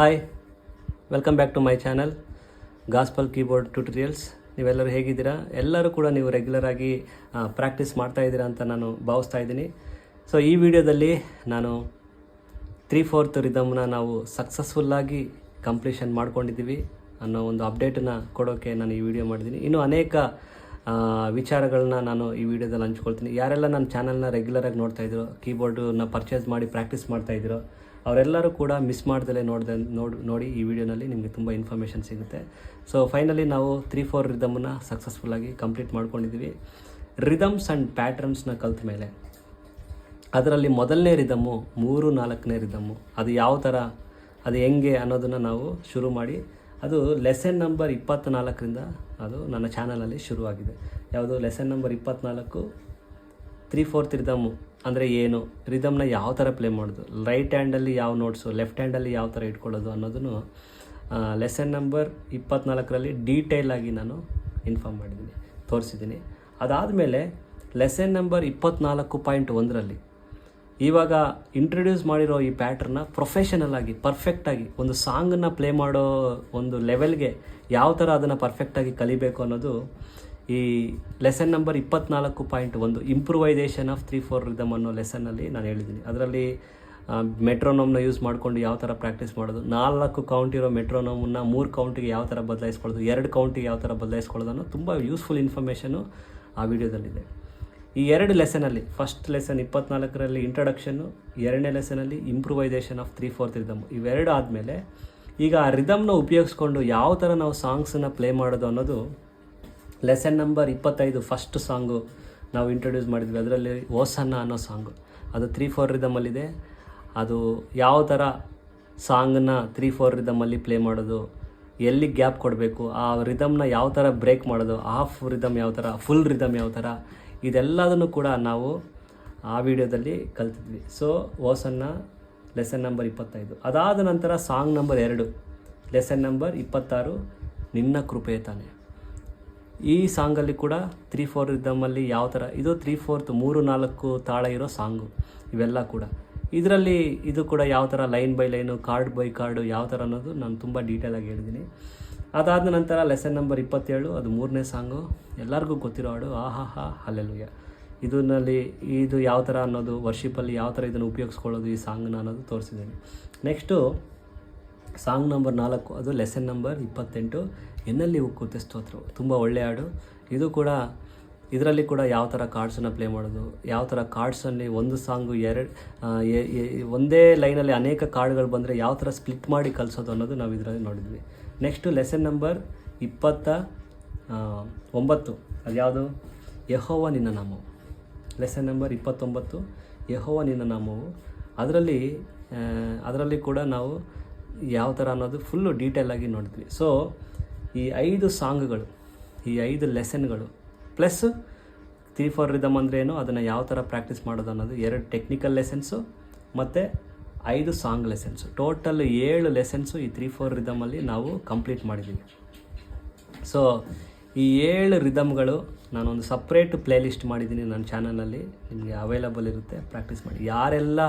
Hi welcome back to my channel gospel keyboard tutorials ನೀವೆಲ್ಲರೂ ಹೇಗಿದ್ದೀರಾ? ಎಲ್ಲರೂ ಕೂಡ ನೀವು ರೆಗ್ಯುಲರ್ ಆಗಿ ಪ್ರಾಕ್ಟೀಸ್ ಮಾಡ್ತಾ ಇದ್ದೀರಾ ಅಂತ ನಾನು ಭಾವಿಸ್ತಾ ಇದ್ದೀನಿ. ಸೊ ಈ ವಿಡಿಯೋದಲ್ಲಿ ನಾನು ತ್ರೀ ಫೋರ್ತ್ ರಿದಮ್ನ ನಾವು ಸಕ್ಸಸ್ಫುಲ್ಲಾಗಿ ಕಂಪ್ಲೀಷನ್ ಮಾಡ್ಕೊಂಡಿದ್ದೀವಿ ಅನ್ನೋ ಒಂದು ಅಪ್ಡೇಟನ್ನು ಕೊಡೋಕ್ಕೆ ನಾನು ಈ ವಿಡಿಯೋ ಮಾಡಿದ್ದೀನಿ. ಇನ್ನು ಅನೇಕ ವಿಚಾರಗಳನ್ನ ನಾನು ಈ ವಿಡಿಯೋದಲ್ಲಿ ಹಂಚ್ಕೊಳ್ತೀನಿ. ಯಾರೆಲ್ಲ ನನ್ನ ಚಾನಲ್ನ ರೆಗ್ಯುಲರಾಗಿ ನೋಡ್ತಾ ಇದ್ರು ಕೀಬೋರ್ಡನ್ನ ಪರ್ಚೇಸ್ ಮಾಡಿ ಪ್ರಾಕ್ಟೀಸ್ ಮಾಡ್ತಾ ಇದ್ರು ಅವರೆಲ್ಲರೂ ಕೂಡ ಮಿಸ್ ಮಾಡ್ದಲೇ ನೋಡ್ದೆ, ನೋಡಿ ನೋಡಿ ಈ ವಿಡಿಯೋನಲ್ಲಿ ನಿಮಗೆ ತುಂಬ ಇನ್ಫಾರ್ಮೇಷನ್ ಸಿಗುತ್ತೆ. ಸೊ ಫೈನಲಿ ನಾವು ತ್ರೀ ಫೋರ್ ರಿದಮನ್ನು ಸಕ್ಸಸ್ಫುಲ್ಲಾಗಿ ಕಂಪ್ಲೀಟ್ ಮಾಡ್ಕೊಂಡಿದ್ದೀವಿ ರಿದಮ್ಸ್ ಆ್ಯಂಡ್ ಪ್ಯಾಟ್ರನ್ಸ್ನ ಕಲ್ತ ಮೇಲೆ. ಅದರಲ್ಲಿ ಮೊದಲನೇ ರಿದಮ್ಮು ಮೂರು, ನಾಲ್ಕನೇ ರಿದಮ್ಮು ಅದು ಯಾವ ಥರ ಅದು ಹೆಂಗೆ ಅನ್ನೋದನ್ನು ನಾವು ಶುರು ಮಾಡಿ, ಅದು ಲೆಸನ್ ನಂಬರ್ ಇಪ್ಪತ್ತ್ನಾಲ್ಕರಿಂದ ಅದು ನನ್ನ ಚಾನಲಲ್ಲಿ ಶುರುವಾಗಿದೆ. ಯಾವುದು ಲೆಸನ್ ನಂಬರ್ ಇಪ್ಪತ್ತ್ನಾಲ್ಕು ತ್ರೀ ಫೋರ್ತ್ ರಿದಮ್ಮು ಅಂದರೆ ಏನು? ರಿದಮ್ನ ಯಾವ ಥರ ಪ್ಲೇ ಮಾಡೋದು? ರೈಟ್ ಹ್ಯಾಂಡಲ್ಲಿ ಯಾವ ನೋಟ್ಸು ಲೆಫ್ಟ್ ಹ್ಯಾಂಡಲ್ಲಿ ಯಾವ ಥರ ಇಟ್ಕೊಳ್ಳೋದು ಅನ್ನೋದನ್ನು ಲೆಸನ್ ನಂಬರ್ ಇಪ್ಪತ್ನಾಲ್ಕರಲ್ಲಿ ಡೀಟೇಲ್ ನಾನು ಇನ್ಫಾರ್ಮ್ ಮಾಡಿದ್ದೀನಿ, ತೋರಿಸಿದ್ದೀನಿ. ಅದಾದಮೇಲೆ ಲೆಸನ್ ನಂಬರ್ ಇಪ್ಪತ್ನಾಲ್ಕು ಪಾಯಿಂಟ್ ಒಂದರಲ್ಲಿ ಇವಾಗ ಇಂಟ್ರೊಡ್ಯೂಸ್ ಮಾಡಿರೋ ಈ ಪ್ಯಾಟ್ರನ್ನ ಪ್ರೊಫೆಷನಲ್ ಆಗಿ ಪರ್ಫೆಕ್ಟಾಗಿ ಒಂದು ಸಾಂಗನ್ನು ಪ್ಲೇ ಮಾಡೋ ಒಂದು ಲೆವೆಲ್ಗೆ ಯಾವ ಥರ ಅದನ್ನು ಪರ್ಫೆಕ್ಟಾಗಿ ಕಲಿಬೇಕು ಅನ್ನೋದು ಈ ಲೆಸನ್ ನಂಬರ್ ಇಪ್ಪತ್ನಾಲ್ಕು ಪಾಯಿಂಟ್ ಒಂದು improvisation of three four rhythm ಅನ್ನೋ ಲೆಸನ್ನಲ್ಲಿ ನಾನು ಹೇಳಿದ್ದೀನಿ. ಅದರಲ್ಲಿ ಮೆಟ್ರೋನೋಮ್ನ ಯೂಸ್ ಮಾಡಿಕೊಂಡು ಯಾವ ಥರ ಪ್ರಾಕ್ಟೀಸ್ ಮಾಡೋದು, ನಾಲ್ಕು ಕೌಂಟ್ ಇರೋ ಮೆಟ್ರೋನೋಮನ್ನ ಮೂರು ಕೌಂಟಿಗೆ ಯಾವ ಥರ ಬದಲಾಯಿಸ್ಕೊಳ್ಳೋದು, ಎರಡು ಕೌಂಟಿಗೆ ಯಾವ ಥರ ಅನ್ನೋ ತುಂಬ ಯೂಸ್ಫುಲ್ ಇನ್ಫಾರ್ಮೇಷನು ಆ ವಿಡಿಯೋದಲ್ಲಿದೆ. ಈ ಎರಡು ಲೆಸನಲ್ಲಿ ಫಸ್ಟ್ ಲೆಸನ್ ಇಪ್ಪತ್ನಾಲ್ಕರಲ್ಲಿ ಇಂಟ್ರಡಕ್ಷನ್ನು ಎರಡನೇ ಲೆಸನಲ್ಲಿ improvisation of three fourth rhythm ಇವೆರಡು ಆದಮೇಲೆ ಈಗ ಆ ರಿದಮ್ನ ಉಪಯೋಗಿಸ್ಕೊಂಡು ಯಾವ ಥರ ನಾವು ಸಾಂಗ್ಸನ್ನು ಪ್ಲೇ ಮಾಡೋದು ಅನ್ನೋದು ಲೆಸನ್ ನಂಬರ್ ಇಪ್ಪತ್ತೈದು ಫಸ್ಟ್ ಸಾಂಗು ನಾವು ಇಂಟ್ರೊಡ್ಯೂಸ್ ಮಾಡಿದ್ವಿ. ಅದರಲ್ಲಿ ಓಸನ್ನ ಅನ್ನೋ ಸಾಂಗು ಅದು ತ್ರೀ ಫೋರ್ ರಿದಮಲ್ಲಿದೆ ಅದು ಯಾವ ಥರ ಸಾಂಗನ್ನ ತ್ರೀ ಫೋರ್ ರಿದಮಲ್ಲಿ ಪ್ಲೇ ಮಾಡೋದು, ಎಲ್ಲಿ ಗ್ಯಾಪ್ ಕೊಡಬೇಕು, ಆ ರಿದಮ್ನ ಯಾವ ಥರ ಬ್ರೇಕ್ ಮಾಡೋದು ಹಾಫ್ ರಿದಮ್ ಯಾವ ಥರ ಫುಲ್ ರಿದಮ್ ಯಾವ ಥರ ಇದೆಲ್ಲದನ್ನು ಕೂಡ ನಾವು ಆ ವಿಡಿಯೋದಲ್ಲಿ ಕಲ್ತಿದ್ವಿ. ಸೊ ಓಸನ್ನ ಲೆಸನ್ ನಂಬರ್ ಇಪ್ಪತ್ತೈದು. ಅದಾದ ನಂತರ ಸಾಂಗ್ ನಂಬರ್ ಎರಡು. ಲೆಸನ್ ನಂಬರ್ ಇಪ್ಪತ್ತಾರು, ನಿನ್ನ ಕೃಪೆ ತಾನೆ. ಈ ಸಾಂಗಲ್ಲಿ ಕೂಡ ತ್ರೀ ಫೋರ್ ರಿದಮಲ್ಲಿ ಯಾವ ಥರ? ಇದು ತ್ರೀ ಫೋರ್ತ್ ಮೂರು, ನಾಲ್ಕು ತಾಳ ಇರೋ ಸಾಂಗು. ಇವೆಲ್ಲ ಕೂಡ. ಇದರಲ್ಲಿ ಇದು ಕೂಡ ಯಾವ ಥರ line by line, chord by chord ಯಾವ ಥರ ಅನ್ನೋದು ನಾನು ತುಂಬ ಡೀಟೇಲಾಗಿ ಹೇಳಿದ್ದೀನಿ. ಅದಾದ ನಂತರ ಲೆಸನ್ ನಂಬರ್ ಇಪ್ಪತ್ತೇಳು, ಅದು ಮೂರನೇ ಸಾಂಗು. ಎಲ್ಲರಿಗೂ ಗೊತ್ತಿರೋ ಹಾಡು ಆಹಾ ಹಾ ಹಲ್ಲೆಲುಯ್ಯ ಇದನ್ನಲ್ಲಿ ಇದು ಯಾವ ಥರ ಅನ್ನೋದು ವರ್ಷಿಪಲ್ಲಿ ಯಾವ ಥರ ಇದನ್ನು ಉಪಯೋಗಿಸ್ಕೊಳ್ಳೋದು ಈ ಸಾಂಗ್ನ ಅನ್ನೋದು ತೋರಿಸಿದ್ದೀನಿ. ನೆಕ್ಸ್ಟು ಸಾಂಗ್ ನಂಬರ್ ನಾಲ್ಕು, ಅದು ಲೆಸನ್ ನಂಬರ್ ಇಪ್ಪತ್ತೆಂಟು. ಎನ್ನಲ್ಲಿ ಉಕ್ಕುತ್ತೆ ಸ್ತೋತ್ರವು ತುಂಬ ಒಳ್ಳೆಯ ಹಾಡು. ಇದು ಕೂಡ, ಇದರಲ್ಲಿ ಕೂಡ ಯಾವ ಥರ ಕಾರ್ಡ್ಸನ್ನು ಪ್ಲೇ ಮಾಡೋದು, ಯಾವ ಥರ ಕಾರ್ಡ್ಸಲ್ಲಿ ಒಂದು ಸಾಂಗು ಎರಡು ಒಂದೇ ಲೈನಲ್ಲಿ ಅನೇಕ ಕಾರ್ಡ್ಗಳು ಬಂದರೆ ಯಾವ ಥರ ಸ್ಪ್ಲಿಟ್ ಮಾಡಿ ಕಲಿಸೋದು ಅನ್ನೋದು ನಾವು ಇದರಲ್ಲಿ ನೋಡಿದ್ವಿ. ನೆಕ್ಸ್ಟು ಲೆಸನ್ ನಂಬರ್ ಇಪ್ಪತ್ತ ಒಂಬತ್ತು. ಅದು ಯಾವುದು? ಯಹೋವ ನಿನ್ನ ನಾಮವು. ಲೆಸನ್ ನಂಬರ್ ಇಪ್ಪತ್ತೊಂಬತ್ತು. ಯಹೋವ ನಿನ್ನ ನಾಮವು. ಅದರಲ್ಲಿ ಅದರಲ್ಲಿ ಕೂಡ ನಾವು ಯಾವ ಥರ ಅನ್ನೋದು ಫುಲ್ಲು ಡೀಟೇಲಾಗಿ ನೋಡಿದ್ವಿ. ಸೊ ಈ ಐದು ಸಾಂಗ್ಗಳು ಈ ಐದು ಲೆಸನ್ಗಳು ಪ್ಲಸ್ ತ್ರೀ ಫೋರ್ ರಿದಮ್ ಅಂದರೆ ಏನು, ಅದನ್ನು ಯಾವ ಥರ ಪ್ರಾಕ್ಟೀಸ್ ಮಾಡೋದು ಅನ್ನೋದು ಎರಡು ಟೆಕ್ನಿಕಲ್ ಲೆಸನ್ಸು ಮತ್ತು ಐದು ಸಾಂಗ್ ಲೆಸನ್ಸು ಟೋಟಲ್ ಏಳು ಲೆಸನ್ಸು ಈ ತ್ರೀ ಫೋರ್ ರಿದಮಲ್ಲಿ ನಾವು ಕಂಪ್ಲೀಟ್ ಮಾಡಿದ್ದೀವಿ ಸೊ ಈ ಏಳು ರಿದಮ್ಗಳು ನಾನೊಂದು ಸಪ್ರೇಟ್ ಪ್ಲೇಲಿಸ್ಟ್ ಮಾಡಿದ್ದೀನಿ ನನ್ನ ಚಾನಲಲ್ಲಿ ನಿಮಗೆ ಅವೈಲಬಲ್ ಇರುತ್ತೆ ಪ್ರಾಕ್ಟೀಸ್ ಮಾಡಿ. ಯಾರೆಲ್ಲ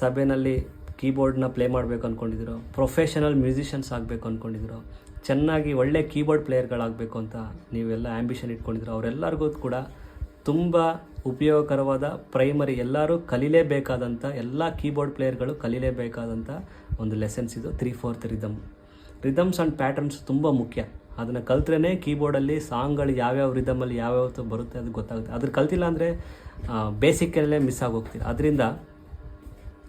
ಸಭೆಯಲ್ಲಿ ಕೀಬೋರ್ಡ್ನ ಪ್ಲೇ ಮಾಡಬೇಕು ಅಂದ್ಕೊಂಡಿದ್ದೀರೋ ಪ್ರೊಫೆಷನಲ್ ಮ್ಯೂಸಿಷಿಯನ್ಸ್ ಆಗಬೇಕು ಅಂದ್ಕೊಂಡಿದ್ದೀರೋ ಚೆನ್ನಾಗಿ ಒಳ್ಳೆ ಕೀಬೋರ್ಡ್ ಪ್ಲೇಯರ್ಗಳಾಗಬೇಕು ಅಂತ ನೀವೆಲ್ಲ ಆ್ಯಂಬಿಷನ್ ಇಟ್ಕೊಂಡಿದ್ರು ಅವರೆಲ್ಲರಿಗೂ ಕೂಡ ತುಂಬ ಉಪಯೋಗಕರವಾದ ಪ್ರೈಮರಿ ಎಲ್ಲರೂ ಕಲೀಲೇಬೇಕಾದಂಥ, ಎಲ್ಲ ಕೀಬೋರ್ಡ್ ಪ್ಲೇಯರ್ಗಳು ಕಲೀಲೇಬೇಕಾದಂಥ ಒಂದು ಲೆಸನ್ಸ್ ಇದು. Three fourth rhythm rhythms and patterns ತುಂಬ ಮುಖ್ಯ. ಅದನ್ನು ಕಲ್ತ್ರೇ ಕೀಬೋರ್ಡಲ್ಲಿ ಸಾಂಗ್ಗಳು ಯಾವ್ಯಾವ ರಿದಮಲ್ಲಿ ಯಾವ್ಯಾವ ಬರುತ್ತೆ ಅದು ಗೊತ್ತಾಗುತ್ತೆ. ಅದ್ರ ಕಲ್ತಿಲ್ಲ ಅಂದರೆ ಬೇಸಿಕಲ್ಲೇ ಮಿಸ್ ಆಗೋಗ್ತೀರ. ಅದರಿಂದ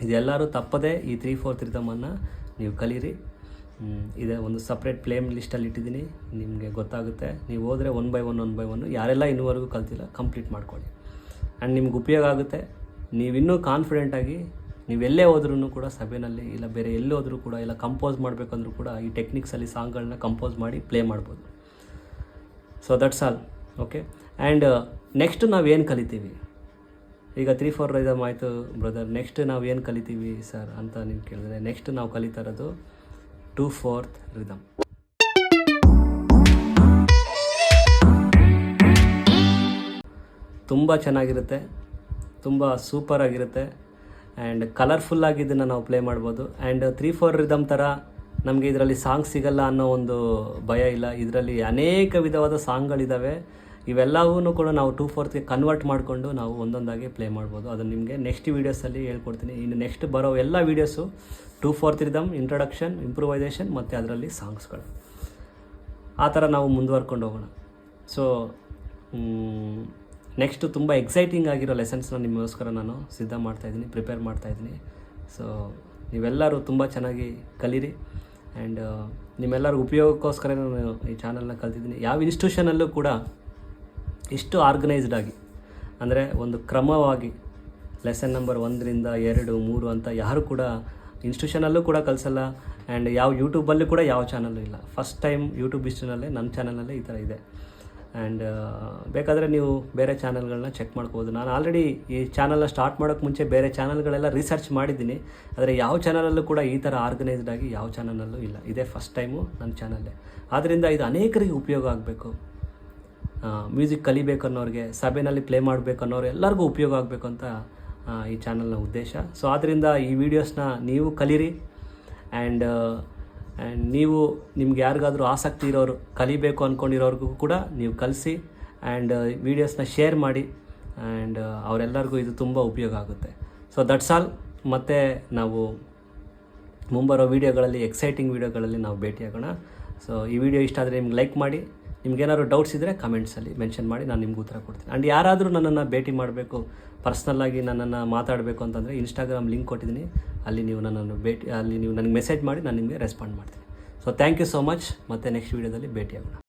ಇದೆಲ್ಲರೂ ತಪ್ಪದೇ ಈ ತ್ರೀ ಫೋರ್ ತ್ರಿತಮನ್ನು ನೀವು ಕಲೀರಿ. ಇದೆ ಒಂದು ಸಪ್ರೇಟ್ ಪ್ಲೇಮ್ ಲಿಸ್ಟಲ್ಲಿ ಇಟ್ಟಿದ್ದೀನಿ. ನಿಮಗೆ ಗೊತ್ತಾಗುತ್ತೆ. ನೀವು ಹೋದರೆ one by one one by one ಯಾರೆಲ್ಲ ಇನ್ನೂವರೆಗೂ ಕಲ್ತಿಲ್ಲ ಕಂಪ್ಲೀಟ್ ಮಾಡ್ಕೊಳ್ಳಿ. ಆ್ಯಂಡ್ ನಿಮ್ಗೆ ಉಪಯೋಗ ಆಗುತ್ತೆ. ನೀವಿನ್ನೂ ಕಾನ್ಫಿಡೆಂಟಾಗಿ ನೀವು ಎಲ್ಲೇ ಹೋದ್ರೂ ಕೂಡ ಸಭೆಯಲ್ಲಿ ಇಲ್ಲ ಬೇರೆ ಎಲ್ಲಿ ಹೋದ್ರೂ ಕೂಡ ಇಲ್ಲ ಕಂಪೋಸ್ ಮಾಡಬೇಕಂದ್ರೂ ಕೂಡ ಈ ಟೆಕ್ನಿಕ್ಸಲ್ಲಿ ಸಾಂಗ್ಗಳನ್ನ ಕಂಪೋಸ್ ಮಾಡಿ ಪ್ಲೇ ಮಾಡ್ಬೋದು. So that's all okay and next ನಾವೇನು ಕಲಿತೀವಿ? ಈಗ ತ್ರೀ ಫೋರ್ ರಿಥಮ್ ಆಯಿತು ಬ್ರದರ್ ನೆಕ್ಸ್ಟ್ ನಾವು ಏನು ಕಲಿತೀವಿ ಸರ್ ಅಂತ ನೀವು ಕೇಳಿದ್ರೆ ನೆಕ್ಸ್ಟ್ ನಾವು ಕಲಿತಾ ಇರೋದು ಟೂ ಫೋರ್ತ್ ರಿದಮ್ ತುಂಬ ಚೆನ್ನಾಗಿರುತ್ತೆ, ತುಂಬ ಸೂಪರ್ ಆಗಿರುತ್ತೆ ಆ್ಯಂಡ್ ಕಲರ್ಫುಲ್ ಆಗಿ ಇದನ್ನು ನಾವು ಪ್ಲೇ ಮಾಡ್ಬೋದು. ಆ್ಯಂಡ್ ತ್ರೀ ಫೋರ್ ರಿದಮ್ ಥರ ನಮಗೆ ಇದರಲ್ಲಿ ಸಾಂಗ್ ಸಿಗಲ್ಲ ಅನ್ನೋ ಒಂದು ಭಯ ಇಲ್ಲ. ಇದರಲ್ಲಿ ಅನೇಕ ವಿಧವಾದ ಸಾಂಗ್ಗಳಿದ್ದಾವೆ ಇವೆಲ್ಲವೂ ಕೂಡ ನಾವು ಟೂ ಫೋರ್ತ್ಗೆ ಕನ್ವರ್ಟ್ ಮಾಡಿಕೊಂಡು ನಾವು ಒಂದೊಂದಾಗಿ ಪ್ಲೇ ಮಾಡ್ಬೋದು. ಅದು ನಿಮಗೆ ನೆಕ್ಸ್ಟ್ ವೀಡಿಯೋಸಲ್ಲಿ ಹೇಳ್ಕೊಡ್ತೀನಿ. ಇನ್ನು ನೆಕ್ಸ್ಟ್ ಬರೋ ಎಲ್ಲ videos two fourth rhythm introduction improvisation ಮತ್ತು ಅದರಲ್ಲಿ ಸಾಂಗ್ಸ್ಗಳು ಆ ಥರ ನಾವು ಮುಂದುವರ್ಕೊಂಡು ಹೋಗೋಣ. ಸೊ ನೆಕ್ಸ್ಟು ತುಂಬ ಎಕ್ಸೈಟಿಂಗ್ ಆಗಿರೋ ಲೆಸನ್ಸ್ನ ನಿಮಗೋಸ್ಕರ ನಾನು ಸಿದ್ಧ ಮಾಡ್ತಾಯಿದ್ದೀನಿ ಪ್ರಿಪೇರ್ ಮಾಡ್ತಾಯಿದ್ದೀನಿ ಸೊ ನೀವೆಲ್ಲರೂ ತುಂಬ ಚೆನ್ನಾಗಿ ಕಲೀರಿ. ಆ್ಯಂಡ್ ನಿಮ್ಮೆಲ್ಲರ ಉಪಯೋಗಕ್ಕೋಸ್ಕರ ನಾನು ಈ ಚಾನಲ್ನ ಕಲ್ತಿದ್ದೀನಿ. ಯಾವ ಇನ್ಸ್ಟಿಟ್ಯೂಷನಲ್ಲೂ ಕೂಡ ಇಷ್ಟು ಆರ್ಗನೈಸ್ಡ್ ಆಗಿ. ಅಂದರೆ ಒಂದು ಕ್ರಮವಾಗಿ ಲೆಸನ್ ನಂಬರ್ ಒಂದರಿಂದ ಎರಡು, ಮೂರು ಅಂತ ಯಾರು ಕೂಡ ಇನ್ಸ್ಟಿಟ್ಯೂಷನಲ್ಲೂ ಕೂಡ ಕಲಿಸಲ್ಲ ಆ್ಯಂಡ್ ಯಾವ ಯೂಟ್ಯೂಬಲ್ಲೂ ಕೂಡ ಯಾವ ಚಾನಲ್ಲೂ ಇಲ್ಲ. ಫಸ್ಟ್ ಟೈಮ್ ಯೂಟ್ಯೂಬ್ ಇಸ್ಟಿನಲ್ಲೇ ನಮ್ಮ ಚಾನಲಲ್ಲೇ ಈ ಥರ ಇದೆ. ಆ್ಯಂಡ್ ಬೇಕಾದರೆ ನೀವು ಬೇರೆ ಚಾನಲ್ಗಳನ್ನ ಚೆಕ್ ಮಾಡ್ಬೋದು. ನಾನು ಆಲ್ರೆಡಿ ಈ ಚಾನಲ್ನ ಸ್ಟಾರ್ಟ್ ಮಾಡೋಕ್ಕೆ ಮುಂಚೆ ಬೇರೆ ಚಾನಲ್ಗಳೆಲ್ಲ ರಿಸರ್ಚ್ ಮಾಡಿದ್ದೀನಿ. ಆದರೆ ಯಾವ ಚಾನಲಲ್ಲೂ ಕೂಡ ಈ ಥರ ಆರ್ಗನೈಸ್ಡ್ ಆಗಿ ಯಾವ ಚಾನಲಲ್ಲೂ ಇಲ್ಲ. ಇದೇ ಫಸ್ಟ್ ಟೈಮು ನನ್ನ ಚಾನಲ್ಲೇ ಆದ್ದರಿಂದ ಇದು ಅನೇಕರಿಗೆ ಉಪಯೋಗ ಆಗಬೇಕು. ಮ್ಯೂಸಿಕ್ ಕಲಿಬೇಕು ಅನ್ನೋರಿಗೆ ಸಭೆಯಲ್ಲಿ ಪ್ಲೇ ಮಾಡಬೇಕನ್ನೋರು ಎಲ್ಲರಿಗೂ ಉಪಯೋಗ ಆಗಬೇಕು ಅಂತ ಈ ಚಾನಲ್ನ ಉದ್ದೇಶ. ಸೊ ಆದ್ದರಿಂದ ಈ ವಿಡಿಯೋಸ್ನ ನೀವು ಕಲೀರಿ. ಆ್ಯಂಡ್ ಆ್ಯಂಡ್ ನೀವು ನಿಮ್ಗೆ ಯಾರಿಗಾದರೂ ಆಸಕ್ತಿ ಇರೋರು ಕಲಿಬೇಕು ಅಂದ್ಕೊಂಡಿರೋರ್ಗೂ ಕೂಡ ನೀವು ಕಲಿಸಿ ಆ್ಯಂಡ್ ವೀಡಿಯೋಸ್ನ ಶೇರ್ ಮಾಡಿ ಆ್ಯಂಡ್ ಅವರೆಲ್ಲರಿಗೂ ಇದು ತುಂಬ ಉಪಯೋಗ ಆಗುತ್ತೆ. ಸೊ ದಟ್ಸ್ ಆಲ್ ಮತ್ತು ನಾವು ಮುಂಬರೋ ವೀಡಿಯೋಗಳಲ್ಲಿ ಎಕ್ಸೈಟಿಂಗ್ ವೀಡಿಯೋಗಳಲ್ಲಿ ನಾವು ಭೇಟಿಯಾಗೋಣ. ಸೊ ಈ ವಿಡಿಯೋ ಇಷ್ಟ ಆದರೆ ನಿಮ್ಗೆ ಲೈಕ್ ಮಾಡಿ. ನಿಮ್ಗೇನಾದ್ರು ಡೌಟ್ಸ್ ಇದ್ದರೆ ಕಮೆಂಟ್ಸಲ್ಲಿ ಮೆನ್ಷನ್ ಮಾಡಿ ನಾನು ನಿಮ್ಗೆ ಉತ್ತರ ಕೊಡ್ತೀನಿ. ಆ್ಯಂಡ್ ಯಾರಾದರೂ ನನ್ನನ್ನು ಭೇಟಿ ಮಾಡಬೇಕು ಪರ್ಸ್ನಲ್ಲಾಗಿ ನನ್ನನ್ನು ಮಾತಾಡಬೇಕು ಅಂತಂದರೆ ಇನ್ಸ್ಟಾಗ್ರಾಮ್ ಲಿಂಕ್ ಕೊಟ್ಟಿದ್ದೀನಿ. ಅಲ್ಲಿ ನೀವು ನನ್ನನ್ನು ಭೇಟಿ, ಅಲ್ಲಿ ನೀವು ನನಗೆ ಮೆಸೇಜ್ ಮಾಡಿ ನಾನು ನಿಮಗೆ ರೆಸ್ಪಾಂಡ್ ಮಾಡ್ತೀನಿ. So thank you so much ಮತ್ತೆ ನೆಕ್ಸ್ಟ್ ವೀಡಿಯೋದಲ್ಲಿ ಭೇಟಿಯಾಗೋಣ.